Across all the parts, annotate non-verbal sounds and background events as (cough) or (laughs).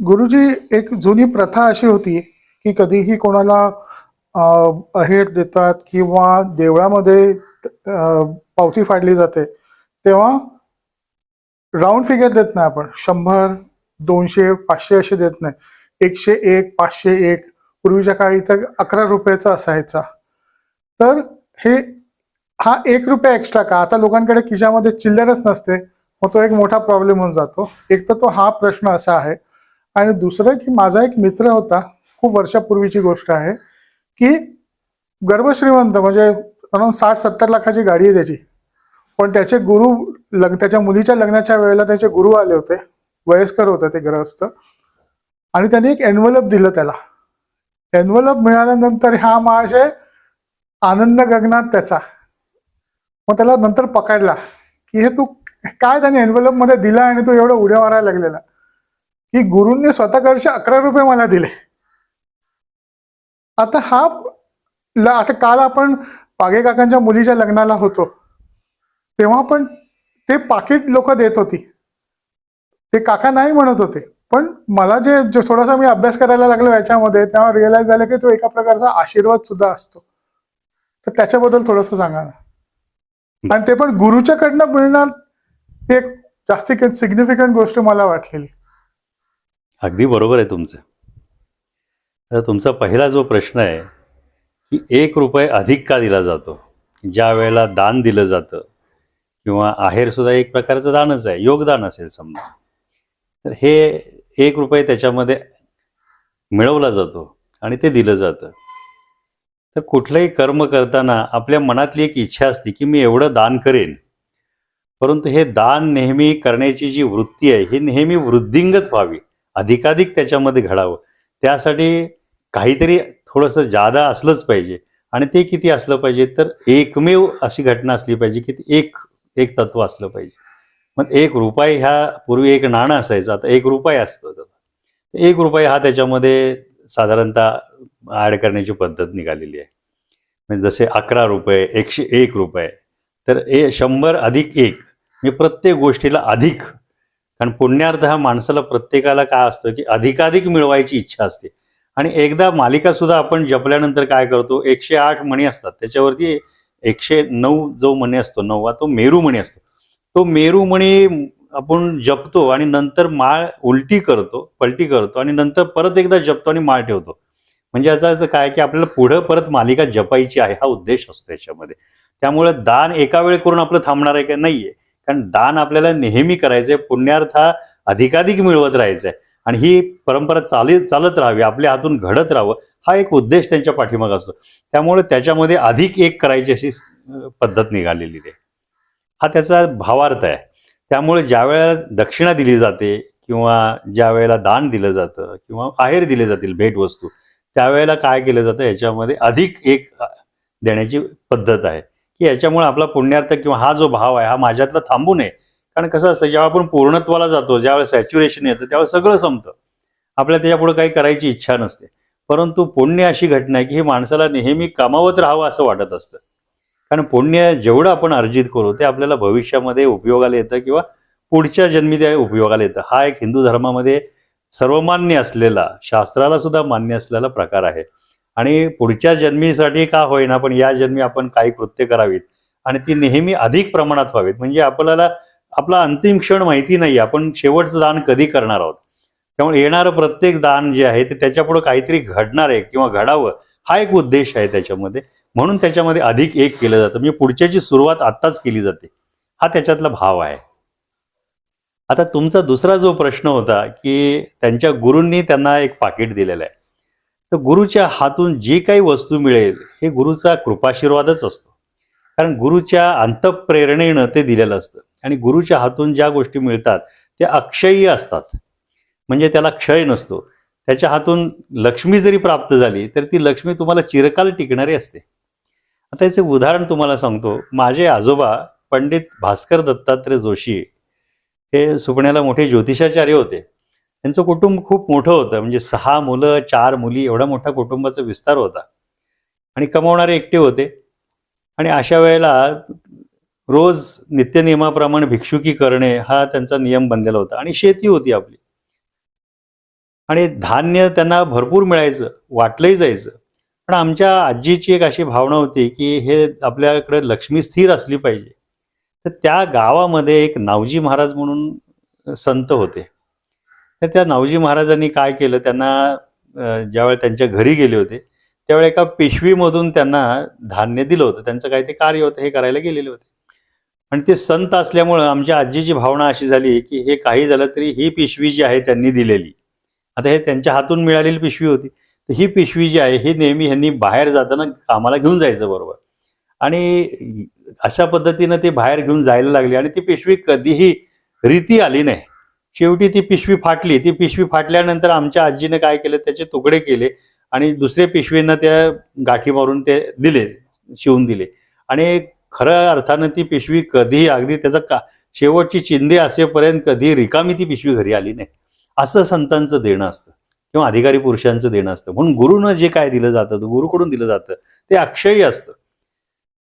गुरुजी एक जुनी प्रथा अशी होती की कधीही कोणाला अहेर देतात किंवा देवळामध्ये पावती फाडली जाते तेव्हा राऊंड फिगर देत नाही आपण. शंभर दोनशे पाचशे असे देत नाही. एकशे एक पाचशे एक पूर्वीच्या काळी तर अकरा रुपयाचा असायचा. तर हे हा एक रुपया एक्स्ट्रा का? आता लोकांकडे खिशामध्ये चिल्लरच नसते मग तो एक मोठा प्रॉब्लेम होऊन जातो. एक तर तो हा प्रश्न असा आहे आणि दुसरं की माझा एक मित्र होता खूप वर्षापूर्वीची गोष्ट आहे की गर्भश्रीमंत म्हणजे साठ सत्तर लाखाची गाडी आहे त्याची. पण त्याचे गुरु लग्न त्याच्या मुलीच्या लग्नाच्या वेळेला त्याचे गुरु आले होते वयस्कर होते ते ग्रहस्थ. आणि त्यांनी एक एन्व्हलप दिलं त्याला. एन्व्हलप मिळाल्यानंतर हा माझे आनंद गगनात त्याचा. मग त्याला नंतर पकडला की हे तू काय त्याने एनवलपमध्ये दिला आणि तो एवढं उड्या मारायला लागलेला? ही गुरुंनी स्वतःकडचे अकरा रुपये मला दिले. आता हा आता काल आपण पागे काकांच्या मुलीच्या लग्नाला होतो. तेव्हा पण ते पाकिट लोक देत होती. ते काका नाही म्हणत होते. पण मला जे जे थोडासा मी अभ्यास करायला लागलो याच्यामध्ये तेव्हा रिअलाइज झालं की तो एका प्रकारचा आशीर्वाद सुद्धा असतो. तर त्याच्याबद्दल थोडंसं सांगा ना. आणि ते पण गुरुच्याकडनं मिळणार ते एक जास्ती सिग्निफिकंट गोष्ट मला वाटलेली. अगदी बरोबर आहे तुमचं. तर तुमचा पहिला जो प्रश्न आहे की एक रुपये अधिक का दिला जातो? ज्या वेळेला दान दिलं जातं किंवा आहेरसुद्धा एक प्रकारचं दानच आहे योगदान असेल समजा. तर हे एक रुपये त्याच्यामध्ये मिळवला जातो आणि ते दिलं जातं. तर कुठलंही कर्म करताना आपल्या मनातली एक इच्छा असते की मी एवढं दान करेन. परंतु हे दान नेहमी करण्याची जी वृत्ती आहे ही नेहमी वृद्धिंगत व्हावी. अधिकाधिक त्याच्यामध्ये घडावं. त्यासाठी काहीतरी थोडंसं जादा असलंच पाहिजे. आणि ते किती असलं पाहिजे तर एकमेव अशी घटना असली पाहिजे की एक एक तत्व असलं पाहिजे. मग एक रुपये ह्या पूर्वी एक नाणं असायचं. आता एक रुपये असतो तर एक रुपये हा त्याच्यामध्ये साधारणतः ॲड करण्याची पद्धत निघालेली आहे. म्हणजे जसे अकरा रुपये एकशे एक रुपये तर ए शंभर अधिक एक मी प्रत्येक गोष्टीला अधिक कारण पुण्यार्थ हा माणसाला प्रत्येकाला काय असतं की अधिकाधिक मिळवायची इच्छा असते. आणि एकदा मालिका सुद्धा आपण जपल्यानंतर काय करतो एकशे आठ मणी असतात. त्याच्यावरती एकशे नऊ जो मणी असतो नववा तो मेरू मणी असतो. तो मेरू मणी आपण जपतो आणि नंतर माळ उलटी करतो पलटी करतो आणि नंतर परत एकदा जपतो आणि माळ ठेवतो. म्हणजे याचा अर्थ काय की आपल्याला पुढं परत मालिका जपायची आहे हा उद्देश असतो याच्यामध्ये. त्यामुळे दान एका वेळ करून आपलं थांबणार आहे का? नाहीये. कारण दान आपल्याला नेहमी करायचंय पुण्यार्थ हा अधिकाधिक मिळवत राहायचंय. आहे आणि ही परंपरा चालत चालत राहावी आपल्या हातून घडत राहावं हा एक उद्देश त्यांच्या पाठीमाग असतो. त्यामुळे त्याच्यामध्ये अधिक एक करायची अशी पद्धत निघालेली आहे. हा त्याचा भावार्थ आहे. त्यामुळे ज्या वेळेला दक्षिणा दिली जाते किंवा ज्या वेळेला दान दिलं जातं किंवा आहेर दिले जातील भेटवस्तू त्यावेळेला काय केलं जातं याच्यामध्ये अधिक एक देण्याची पद्धत आहे. की याच्यामुळे आपला पुण्यार्थ किंवा हा जो भाव आहे हा माझ्यातला थांबू नये कारण कसं असतं जेव्हा आपण पूर्णत्वाला जातो ज्यावेळेस सॅच्युरेशन येतं त्यावेळेस सगळं संपतं. आपल्याला त्याच्यापुढे काही करायची इच्छा नसते. परंतु पुण्य अशी घटना आहे की हे माणसाला नेहमी कमावत राहावं असं वाटत असतं. कारण पुण्य जेवढं आपण अर्जित करू ते आपल्याला भविष्यामध्ये उपयोगाला येतं किंवा पुढच्या जन्मी त्या उपयोगाला येतं. हा एक हिंदू धर्मामध्ये सर्वमान्य असलेला शास्त्राला सुद्धा मान्य असलेला प्रकार आहे. आणि पुढच्या जन्मीसाठी का होईना पण या जन्मी आपण काही कृत्य करावीत. आणि ती नेहमी अधिक प्रमाणात व्हावीत. म्हणजे आपल्याला आपला अंतिम क्षण माहिती नाही आपण शेवटचं दान कधी करणार आहोत? त्यामुळे येणारं प्रत्येक दान जे आहे ते त्याच्यापुढे काहीतरी घडणार आहे किंवा घडावं हा एक उद्देश आहे त्याच्यामध्ये. म्हणून त्याच्यामध्ये अधिक एक केलं जातं. म्हणजे पुढच्याची सुरुवात आत्ताच केली जाते. हा त्याच्यातला भाव आहे. आता तुमचा दुसरा जो प्रश्न होता की त्यांच्या गुरूंनी त्यांना एक पाकिट दिलेलं आहे. तर गुरुच्या हातून जी काही वस्तू मिळेल हे गुरुचा कृपाशीर्वादच असतो. कारण गुरुच्या अंतप्रेरणेनं ते दिलेलं असतं. आणि गुरुच्या हातून ज्या गोष्टी मिळतात त्या अक्षयी असतात. म्हणजे त्याला क्षय नसतो. त्याच्या हातून लक्ष्मी जरी प्राप्त झाली तर ती लक्ष्मी तुम्हाला चिरकाल टिकणारी असते. आता याचे उदाहरण तुम्हाला सांगतो. माझे आजोबा पंडित भास्कर दत्तात्रय जोशी हे सुपण्याला मोठे ज्योतिषाचार्य होते. त्यांचं कुटुंब खूप मोठं होतं. म्हणजे सहा मुलं चार मुली एवढा मोठा कुटुंबाचा विस्तार होता. आणि कमावणारे एकटे होते. आणि अशा वेळेला रोज नित्यनियमाप्रमाणे भिक्षुकी करणे हा त्यांचा नियम बनलेला होता. आणि शेती होती आपली. आणि धान्य त्यांना भरपूर मिळायचं वाटलंही जायचं. पण आमच्या आजीची एक अशी भावना होती की हे आपल्याकडे लक्ष्मी स्थिर असली पाहिजे. तर त्या गावामध्ये एक नावजी महाराज म्हणून संत होते. तर त्या नावजी महाराजांनी काय केलं? त्यांना ज्यावेळेला त्यांच्या घरी गेले होते त्यावेळी एका पिशवीमधून त्यांना धान्य दिलं होतं. त्यांचं काय ते कार्य होतं हे करायला गेलेले होते. आणि ते संत असल्यामुळं आमच्या आजीची भावना अशी झाली की हे काही झालं तरी ही पिशवी जी आहे त्यांनी दिलेली. आता हे त्यांच्या हातून मिळालेली पिशवी होती. तर ही पिशवी जी आहे ही नेहमी ह्यांनी बाहेर जाताना कामाला घेऊन जायचं बरोबर. आणि अशा पद्धतीनं ते बाहेर घेऊन जायला लागले आणि ती पिशवी कधीही रीती आली नाही. शेवटी ती पिशवी फाटली. ती पिशवी फाटल्यानंतर आमच्या आजीने काय केलं त्याचे तुकडे केले आणि दुसऱ्या पिशवींना त्या गाठी मारून ते दिले शिवून दिले. आणि खऱ्या अर्थानं ती पिशवी कधीही अगदी त्याचा का शेवटची चिंदे असेपर्यंत कधी रिकामी ती पिशवी घरी आली नाही. असं संतांचं देणं असतं किंवा अधिकारी पुरुषांचं देणं असतं. म्हणून गुरुनं जे काय दिलं जातं गुरुकडून दिलं जातं ते अक्षयी असतं.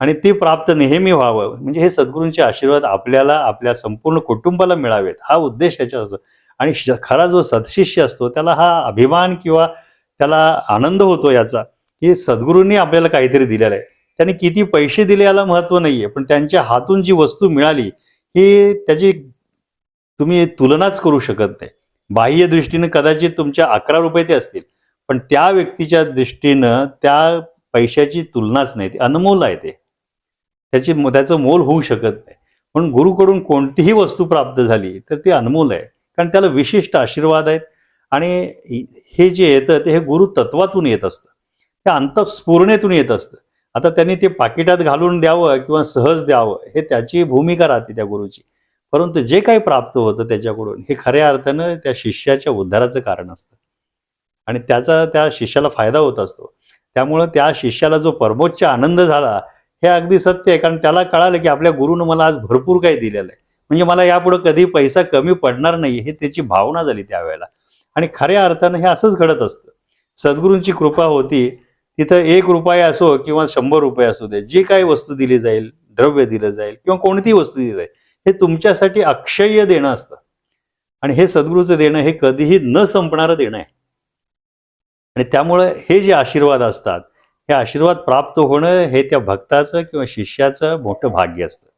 आणि ते प्राप्त नेहमी व्हावं. म्हणजे हे सद्गुरूंचे आशीर्वाद आपल्याला आपल्या संपूर्ण कुटुंबाला मिळावेत. हा उद्देश त्याच्या असतो. आणि खरा जो सदशिष्य असतो त्याला हा अभिमान किंवा त्याला आनंद होतो याचा की सद्गुरूंनी आपल्याला काहीतरी दिलेलं आहे. त्यांनी किती पैसे दिले याला महत्त्व नाहीये पण त्यांच्या हातून जी वस्तू मिळाली ही त्याची तुम्ही तुलनाच करू शकत नाही. बाह्य दृष्टीनं कदाचित तुमच्या अकरा रुपये ते असतील पण त्या व्यक्तीच्या दृष्टीनं त्या पैशाची तुलनाच नाही. ती अनमोल आहे ते. त्याची त्याचं मोल होऊ शकत नाही. म्हणून गुरुकडून कोणतीही वस्तू प्राप्त झाली तर ती अनमोल आहे. कारण त्याला विशिष्ट आशीर्वाद आहेत. आणि हे जे येतं ते हे गुरु तत्वातून येत असतं. त्या अंतस्फूर्णेतून येत असतं. आता त्यांनी ते पाकिटात घालून द्यावं किंवा सहज द्यावं हे त्याची भूमिका राहते त्या गुरुची. परंतु जे काही प्राप्त होतं त्याच्याकडून हे खऱ्या अर्थानं त्या शिष्याच्या उद्धाराचं कारण असतं. आणि त्याचा त्या शिष्याला फायदा होत असतो. त्यामुळं त्या शिष्याला जो परमोच्च आनंद झाला हे अगदी सत्य आहे. कारण त्याला कळालं की आपल्या गुरुनं मला आज भरपूर काही दिलेलं आहे. म्हणजे मला यापुढे कधी पैसा कमी पडणार नाही हे त्याची भावना झाली त्यावेळेला. आणि खऱ्या अर्थानं हे असंच घडत असतं. सद्गुरूंची कृपा होती. तिथं एक रुपये असो किंवा शंभर रुपये असू दे जी काही वस्तू दिली जाईल द्रव्य दिलं जाईल किंवा कोणतीही वस्तू दिली जाईल हे तुमच्यासाठी अक्षय्य देणं असतं. आणि हे सद्गुरूचं देणं हे कधीही न संपणारं देणं आहे. आणि त्यामुळं हे जे आशीर्वाद असतात हे आशीर्वाद प्राप्त होणं हे त्या भक्ताचं किंवा शिष्याचं मोठं भाग्य असतं.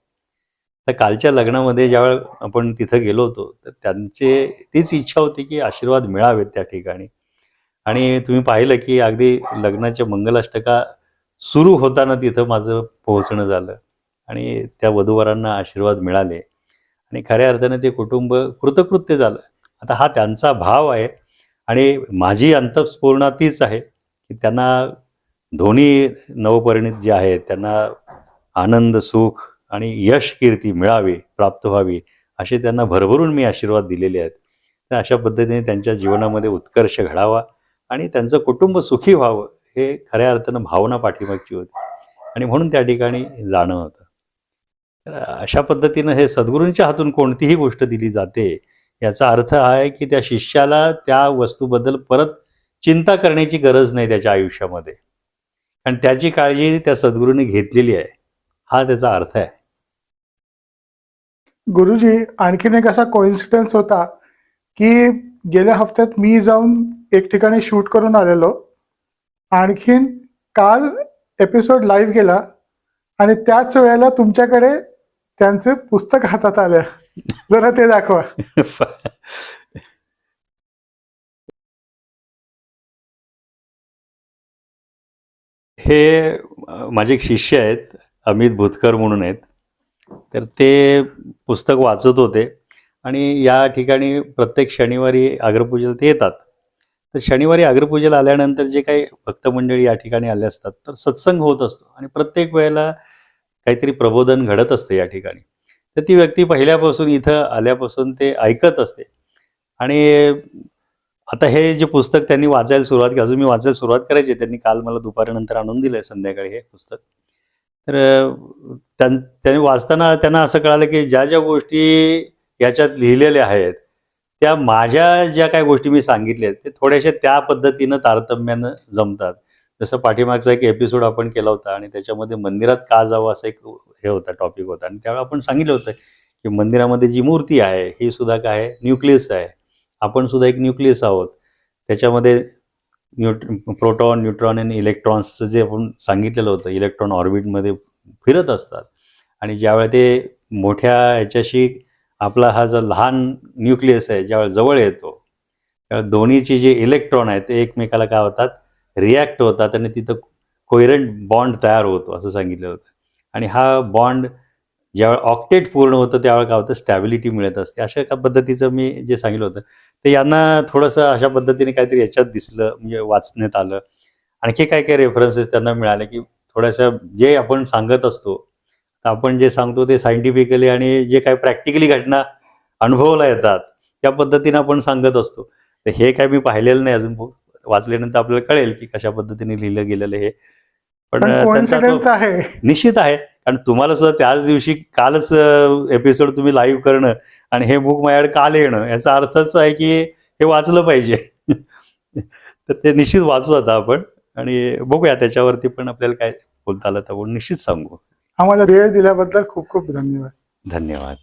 तर कालच्या लग्नामध्ये ज्यावेळ आपण तिथं गेलो होतो तर त्यांचे तीच इच्छा होती की आशीर्वाद मिळावेत त्या ठिकाणी. आणि तुम्ही पाहिलं की अगदी लग्नाच्या मंगलाष्टका सुरू होताना तिथं माझं पोहोचणं झालं आणि त्या वधूवरांना आशीर्वाद मिळाले. आणि खऱ्या अर्थाने ते कुटुंब कृतकृत्य झालं. आता हा त्यांचा भाव आहे आणि माझी अंतस्फूर्णा तीच आहे की त्यांना दोन्ही नवपरिणित जे आहेत त्यांना आनंद सुख आणि यश कीर्ती मिळावी प्राप्त व्हावी असे त्यांना भरभरून मी आशीर्वाद दिलेले आहेत. तर अशा पद्धतीने त्यांच्या जीवनामध्ये उत्कर्ष घडावा आणि त्यांचं कुटुंब सुखी व्हावं हे खऱ्या अर्थानं भावना पाठीमागची होती. आणि म्हणून त्या ठिकाणी जाणं होतं. तर अशा पद्धतीनं हे सद्गुरूंच्या हातून कोणतीही गोष्ट दिली जाते याचा अर्थ हा आहे की त्या शिष्याला त्या वस्तूबद्दल परत चिंता करण्याची गरज नाही त्याच्या आयुष्यामध्ये. कारण त्याची काळजी त्या सद्गुरूंनी घेतलेली आहे. हा त्याचा अर्थ आहे. गुरुजी आणखीन एक असा कोइन्सिडन्स होता की गेल्या हफ्त्यात मी जाऊन एक ठिकाणी शूट करून आलेलो. आणखीन काल एपिसोड लाईव्ह गेला आणि त्याच वेळेला तुमच्याकडे त्यांचे पुस्तक हातात आलं. जरा ते दाखवा. (laughs) हे माझे एक शिष्य आहेत अमित भुतकर म्हणून आहेत. तर ते पुस्तक वाचत होते आणि या ठिकाणी प्रत्येक शनिवारी अग्रपूजेला ते येतात. तर शनिवारी अग्रपूजेला आल्यानंतर जे काही भक्तमंडळी या ठिकाणी आले असतात तर सत्संग होत असतो आणि प्रत्येक वेळेला काहीतरी प्रबोधन घडत असतं या ठिकाणी. तर ती व्यक्ती पहिल्यापासून इथं आल्यापासून ते ऐकत असते. आणि आता हे जे पुस्तक त्यांनी वाचायला सुरुवात अजून मी वाचायला सुरुवात करायची त्यांनी काल मला दुपारनंतर आणून दिलं आहे संध्याकाळी हे पुस्तक. तर त्यां त्यांनी वाचताना त्यांना असं कळालं की ज्या ज्या गोष्टी याच्यात लिहिलेल्या आहेत त्या माझ्या ज्या काही गोष्टी मी सांगितल्या आहेत ते थोड्याशा त्या पद्धतीनं तारतम्यानं जमतात. जसं पाठीमागचा एक एपिसोड आपण केला होता आणि त्याच्यामध्ये मंदिरात का जावं असं एक हे होता टॉपिक होता. आणि त्यावेळेला आपण सांगितलं होतं की मंदिरामध्ये जी मूर्ती आहे ही सुद्धा काय आहे? न्यूक्लियस आहे. आपण सुद्धा एक न्यूक्लियस आहोत. त्याच्यामध्ये न्यूट प्रोटॉन न्यूट्रॉन आणि इलेक्ट्रॉन्सचं जे आपण सांगितलेलं होतं इलेक्ट्रॉन ऑर्बिटमध्ये फिरत असतात. आणि ज्यावेळेला ते मोठ्या ह्याच्याशी आपला हा जो लहान न्यूक्लियस आहे ज्यावेळेला जवळ येतो त्यावेळेला दोन्हीचे जे इलेक्ट्रॉन आहेत ते एकमेकाला काय होतात? रिॲक्ट होतात आणि तिथं कोयरंट बॉन्ड तयार होतो असं सांगितलं होतं. आणि हा बॉन्ड ज्यावेळेला ऑक्टेट पूर्ण होतं त्यावेळेला काय होतं? स्टॅबिलिटी मिळत असते. अशा एका पद्धतीचं मी जे सांगितलं होतं ते यांना थोडंसं अशा पद्धतीने काहीतरी याच्यात दिसलं म्हणजे वाचण्यात आलं. आणखी काय काय रेफरन्सेस त्यांना मिळाले की थोड्याशा जे आपण सांगत असतो तर आपण जे सांगतो ते सायंटिफिकली आणि जे काय प्रॅक्टिकली घटना अनुभवला येतात त्या पद्धतीने आपण सांगत असतो. तर हे काय मी पाहिलेलं नाही अजून वाचल्यानंतर आपल्याला कळेल की कशा पद्धतीने लिहिलं गेलेलं हे पण त्यांचा आहे. निश्चित आहे. कारण तुम्हाला सुद्धा त्याच दिवशी कालच एपिसोड तुम्ही लाईव्ह करणं आणि हे बुक माझ्याकडे काल येणं याचा अर्थच आहे की हे वाचलं पाहिजे. (laughs) तर ते निश्चित वाचू आता आपण आणि बघूया त्याच्यावरती पण आपल्याला काय बोलता आलं तर निश्चित सांगू. आम्हाला वेळ दिल्याबद्दल खूप खूप धन्यवाद. धन्यवाद.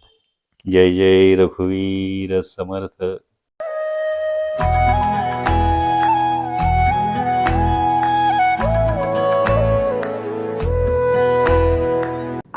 जय जय रघुवीर समर्थ.